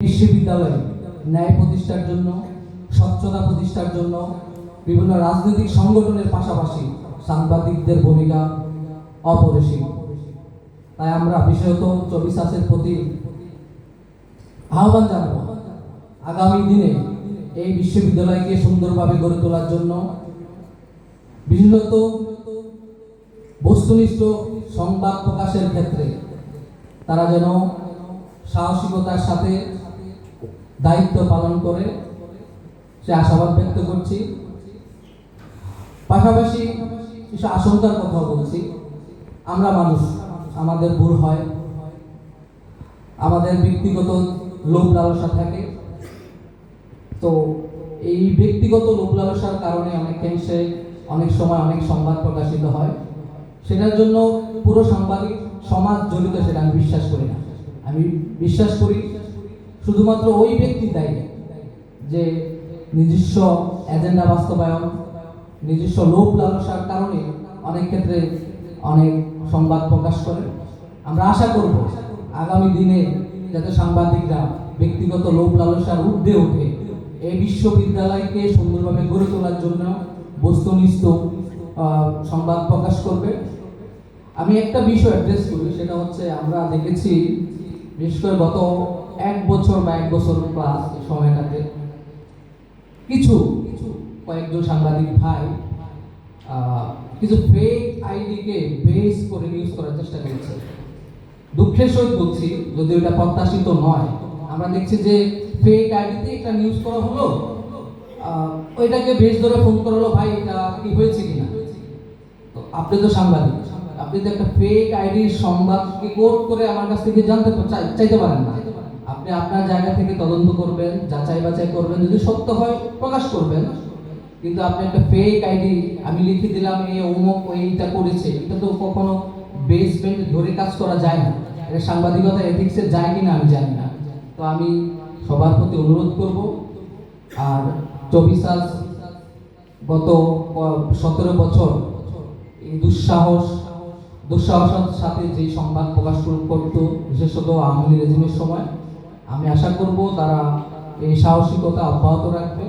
বিশ্ববিদ্যালয়ে ন্যায় প্রতিষ্ঠার জন্য, স্বচ্ছতা প্রতিষ্ঠার জন্য বিভিন্ন রাজনৈতিক সংগঠনের পাশাপাশি সাংবাদিকদের ভূমিকা অপরিসীম। তাই আমরা বিশেষত চব্বিশ চাষের প্রতি আহ্বান জানাব, আগামী দিনে এই বিশ্ববিদ্যালয়কে সুন্দরভাবে গড়ে তোলার জন্য বিশেষত বস্তুনিষ্ঠ সংবাদ প্রকাশের ক্ষেত্রে তারা যেন সাহসিকতার সাথে দায়িত্ব পালন করে সে আশাবাদ ব্যক্ত করছি। পাশাপাশি কিছু আশঙ্কার কথা বলছি। আমরা মানুষ, আমাদের ভুল হয়। আমাদের ব্যক্তিগত লোভ লালসা থাকে। তো এই ব্যক্তিগত লোভ লালসার কারণে অনেকাংশে অনেক সময় অনেক সংবাদ প্রকাশিত হয়। সেটার জন্য পুরো সাংবাদিক, সমাজ জড়িত সেটা আমি বিশ্বাস করি না। আমি বিশ্বাস করি শুধুমাত্র ওই ব্যক্তি দায়ী যে নিজস্ব এজেন্ডা বাস্তবায়ন, নিজস্ব লোভ লালসার কারণে অনেক ক্ষেত্রে অনেক সংবাদ প্রকাশ করে। আমরা আশা করব আগামী দিনে যাতে সাংবাদিকরা ব্যক্তিগত লোভ লালসার ঊর্ধ্বে ওঠে, এই বিশ্ববিদ্যালয়কে সুন্দরভাবে গড়ে তোলার জন্য বস্তুনিষ্ঠ সংবাদ প্রকাশ করবে। আমি একটা বিষয় অ্যাড্রেস করি, সেটা হচ্ছে আমরা দেখেছি, বিশেষ করে গত এক বছর বা এক বছর প্লাস এই সময়টাতে কিছু কিছু, কয়েকজন সাংবাদিক ভাই কিছু ফেক আইডিকে বেস করে নিউজ করার চেষ্টা করেছে। দুঃখের সহিত বলছি, যদি ওটা প্রত্যাশিত নয়, আমরা দেখছি যে ফেক আইডিতে একটা নিউজ করা হলো ওইটাকে বেশ ধরে ফোন করা হলো ভাই, এটা কি হয়েছে কিনা? তো আপনি তো সাংবাদিক, আপনি তো একটা ফেক আইডির সংবাদকে কোট করে আমার কাছ থেকে জানতে চাই- চাইতে পারেন না। আপনি আপনার জায়গা থেকে তদন্ত করবেন, যাচাই বাছাই করবেন, যদি সত্য হয় প্রকাশ করবেন। কিন্তু আপনি একটা ফেক আইডি আমি লিখে দিলাম এই অমুক এইটা করেছে, এটা তো কখনো বেসমেন্ট ধরে কাজ করা যায় না। এটা সাংবাদিকতা এথিক্সে যায় কিনা আমি জানি না। তো আমি সবার প্রতি অনুরোধ করব। আর চব্বিশ সাল গত সতেরো বছর এই দুঃসাহস, দুঃসাহসের সাথে যে সংবাদ প্রকাশ কর- করত, বিশেষত আওয়ামী রেজিমের সময় আমি আশা করব তারা এই সাহসিকতা অব্যাহত রাখবে।